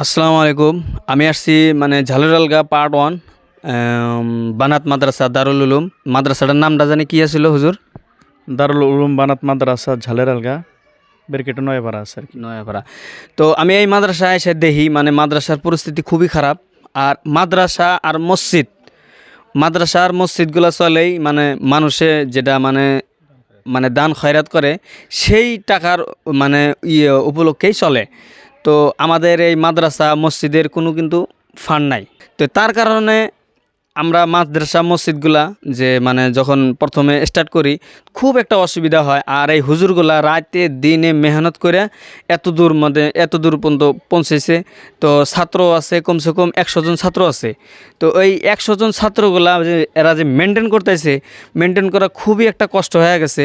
আসসালামু আলাইকুম। আমি আসছি মানে ঝালুরালগা পার্ট ওয়ান বানাত মাদ্রাসা দারুল উলুম। মাদ্রাসাটার নামটা জানি কি আছিল হুজুর? দারুল উলুম বানাত মাদ্রাসা ঝালের আলগা বেরকেটে নয়পাড়া আছে আর কি। নয়াপাড়া। তো আমি এই মাদ্রাসায় এসে দেখি মানে মাদ্রাসার পরিস্থিতি খুবই খারাপ। আর মাদ্রাসা আর মসজিদ মাদ্রাসা আর মসজিদগুলো চলেই মানে মানুষে যেটা মানে মানে দান খয়রাত করে সেই টাকার মানে ইয়ে উপলক্ষেই চলে। তো আমাদের এই মাদ্রাসা, মসজিদের কোনো কিন্তু ফান্ড নাই। তো তার কারণে আমরা মাদ্রাসা, মসজিদগুলা যে মানে যখন প্রথমে স্টার্ট করি, খুব একটা অসুবিধা হয়। আর এই হুজুরগুলা রাতে দিনে মেহনত করে এত দূর মধ্যে, এত দূর পর্যন্ত পৌঁছেছে। তো ছাত্র আছে, কমসে কম একশো জন ছাত্র আছে। তো এই একশো জন ছাত্রগুলা যে এরা যে মেনটেন করতেছে মেনটেন করা খুবই একটা কষ্ট হয়ে গেছে।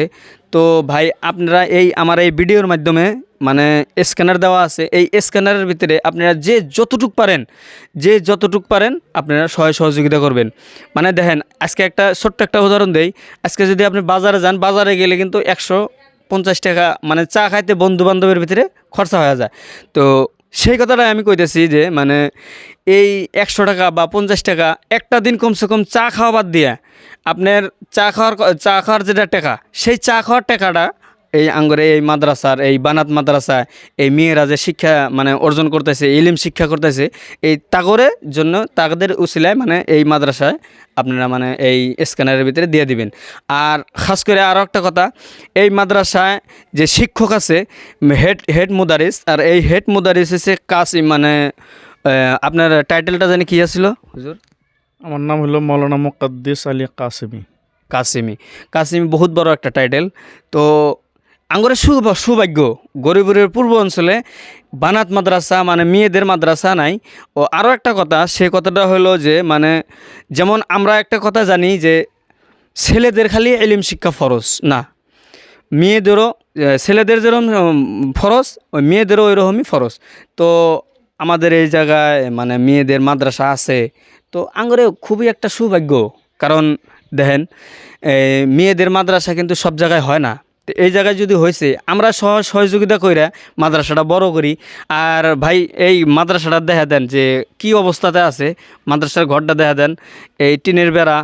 তো ভাই, আপনারা এই, আমার এই ভিডিওর মাধ্যমে মানে স্ক্যানার দেওয়া আছে, এই স্ক্যানারের ভিতরে আপনারা যে যতটুক পারেন, যে যতটুক পারেন আপনারা সহায় সহযোগিতা করবেন। মানে দেখেন, আজকে একটা ছোট্ট একটা উদাহরণ দেই। আজকে যদি আপনি বাজারে যান, বাজারে গেলে কিন্তু একশো পঞ্চাশ টাকা মানে চা খাইতে বন্ধু বান্ধবের ভিতরে খরচা হয়ে যায়। তো সেই কথাটাই আমি কইতেছি যে মানে এই একশো টাকা বা পঞ্চাশ টাকা একটা দিন কমসে কম চা খাওয়া বাদ দিয়ে আপনার চা খাওয়ার চা খাওয়ার যেটা টাকা, সেই চা খাওয়ার টাকাটা এই আঙ্গরে এই মাদ্রাসার এই বানাত মাদ্রাসা এই মেয়েরা যে শিক্ষা মানে অর্জন করতেছে ইলিম শিক্ষা করতেছে এই তাগরের জন্য তাদের উসিলায় মানে এই মাদ্রাসায় আপনারা মানে এই স্ক্যানারের ভিতরে দিয়ে দিবেন। আর খাস করে আরও একটা কথা এই মাদ্রাসায় যে শিক্ষক আছে হেড হেড মুদারিস আর এই হেড মুদারিস হচ্ছে কাসি মানে আপনার টাইটেলটা জানি কী আছিল? হুজুর? আমার নাম হলো মৌলানা মুকাদ্দিস আলী কাসেমি। কাসিমি। কাসিমি বহুত বড় একটা টাইটেল। তো আঙ্গরের সু সৌভাগ্য গরিবের পূর্ব অঞ্চলে বানাত মাদ্রাসা মানে মেয়েদের মাদ্রাসা নাই। ও আরও একটা কথা, সে কথাটা হলো যে মানে যেমন আমরা একটা কথা জানি যে, ছেলেদের খালি এলিম শিক্ষা ফরজ, না। মেয়েদেরও ছেলেদের যেরকম ফরজ, ওই মেয়েদেরও ওইরকমই ফরজ। তো আমাদের এই জায়গায় মানে মেয়েদের মাদ্রাসা আছে। তো আঙ্গরে খুবই একটা সৌভাগ্য, কারণ দেখেন মেয়েদের মাদ্রাসা কিন্তু সব জায়গায় হয় না। তো এই জায়গায় যদি হয়েছে আমরা সহ সহযোগিতা করে মাদ্রাসাটা বড় করি। আর ভাই, এই মাদ্রাসাটা দেখা দেন যে কি অবস্থাতে আছে, মাদ্রাসার ঘরটা দেখা দেন, এই টিনের বেড়া।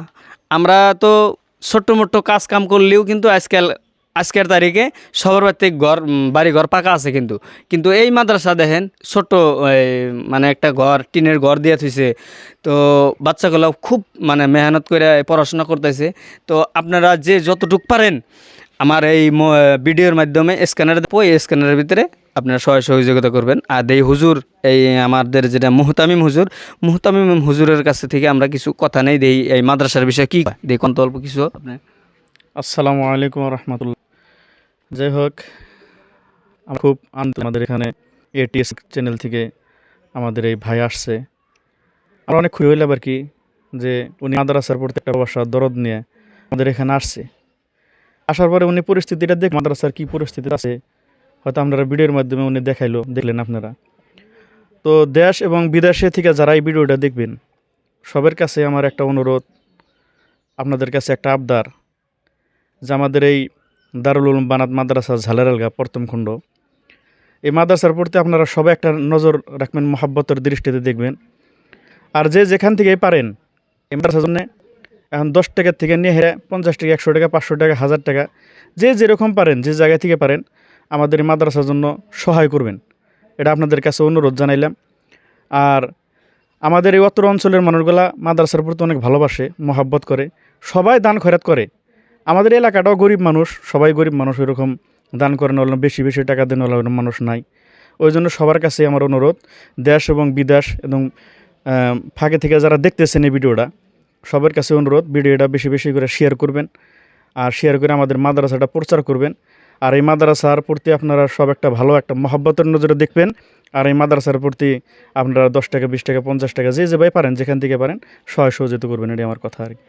আমরা তো ছোট্ট মোট্ট কাজ কাম করলেও কিন্তু আজকাল আজকের তারিখে সবার বাড়িতে ঘর বাড়ি ঘর পাকা আছে কিন্তু। কিন্তু এই মাদ্রাসা দেখেন এই, মানে একটা ঘর টিনের ঘর দিয়ে থুইছে। তো বাচ্চাগুলো খুব মানে মেহনত করে পড়াশোনা করতেছে। তো আপনারা যে যতটুক পারেন আমার এই ভিডিওর মাধ্যমে স্ক্যানার ওই স্ক্যানারের ভিতরে আপনারা সহায় সহযোগিতা করবেন। আর এই হুজুর এই আমাদের যেটা মুহতামিম হুজুর মুহতামিম হুজুরের কাছে থেকে আমরা কিছু কথা নেই দেই এই মাদ্রাসার বিষয়ে কি দেই কোন অল্প কিছু আপনি। আসসালামু আলাইকুম রহমতুল্লাহ। যাই হোক খুব আনন্দ আমাদের এখানে এটিএস চ্যানেল থেকে আমাদের এই ভাই আসছে। আমরা অনেক খুশি হইলাম আর কি যে উনি মাদ্রাসার প্রতি একটা বাসার দরদ নিয়ে আমাদের এখানে আসছে। আসার পরে উনি পরিস্থিতিটা দেখ মাদ্রাসার কী পরিস্থিতি আছে, হয়তো আপনারা ভিডিওর মাধ্যমে উনি দেখাইলো, দেখলেন আপনারা। তো দেশ এবং বিদেশে থেকে যারা এই ভিডিওটা দেখবেন, সবার কাছে আমার একটা অনুরোধ, আপনাদের কাছে একটা আবদার যে আমাদের এই দারুল উলুম বানাত মাদ্রাসা ঝালেরালগা প্রথম খণ্ড। এই মাদ্রাসার প্রতি আপনারা সবাই একটা নজর রাখবেন, মহাব্বতের দৃষ্টিতে দেখবেন। আর যে যেখান থেকেই পারেন, এই মাদ্রাসার জন্য এখন দশ টাকার থেকে নিয়ে হেরে পঞ্চাশ টাকা, একশো টাকা, পাঁচশো টাকা, হাজার টাকা, যে যেরকম পারেন, যে জায়গা থেকে পারেন, আমাদের এই মাদ্রাসার জন্য সহায় করবেন। এটা আপনাদের কাছে অনুরোধ জানাইলাম। আর আমাদের এই অত্র অঞ্চলের মানুষগুলা মাদ্রাসার প্রতি অনেক ভালোবাসে, মহাব্বত করে, সবাই দান খয়রাত করে। আমাদের এলাকাটাও গরিব মানুষ, সবাই গরিব মানুষ এরকম দান করেন হলো বেশি বেশি টাকা দেন হলো মানুষ নাই। ওই জন্য সবার কাছে আমার অনুরোধ, দেশ এবং বিদেশ এবং ফাঁকে থেকে যারা দেখতেছেন এই ভিডিওটা, সবার কাছে অনুরোধ, ভিডিওটা বেশি বেশি করে শেয়ার করবেন আর শেয়ার করে আমাদের মাদ্রাসাটা প্রচার করবেন। আর এই মাদ্রাসার প্রতি আপনারা সব একটা ভালো একটা মহাব্বতের নজরে দেখবেন। আর এই মাদ্রাসার প্রতি আপনারা দশ টাকা, বিশ টাকা, পঞ্চাশ টাকা যে যে ভাই পারেন, যেখান থেকে পারেন, সহায় সহযোগিতা করবেন এটি আমার কথা আর কি।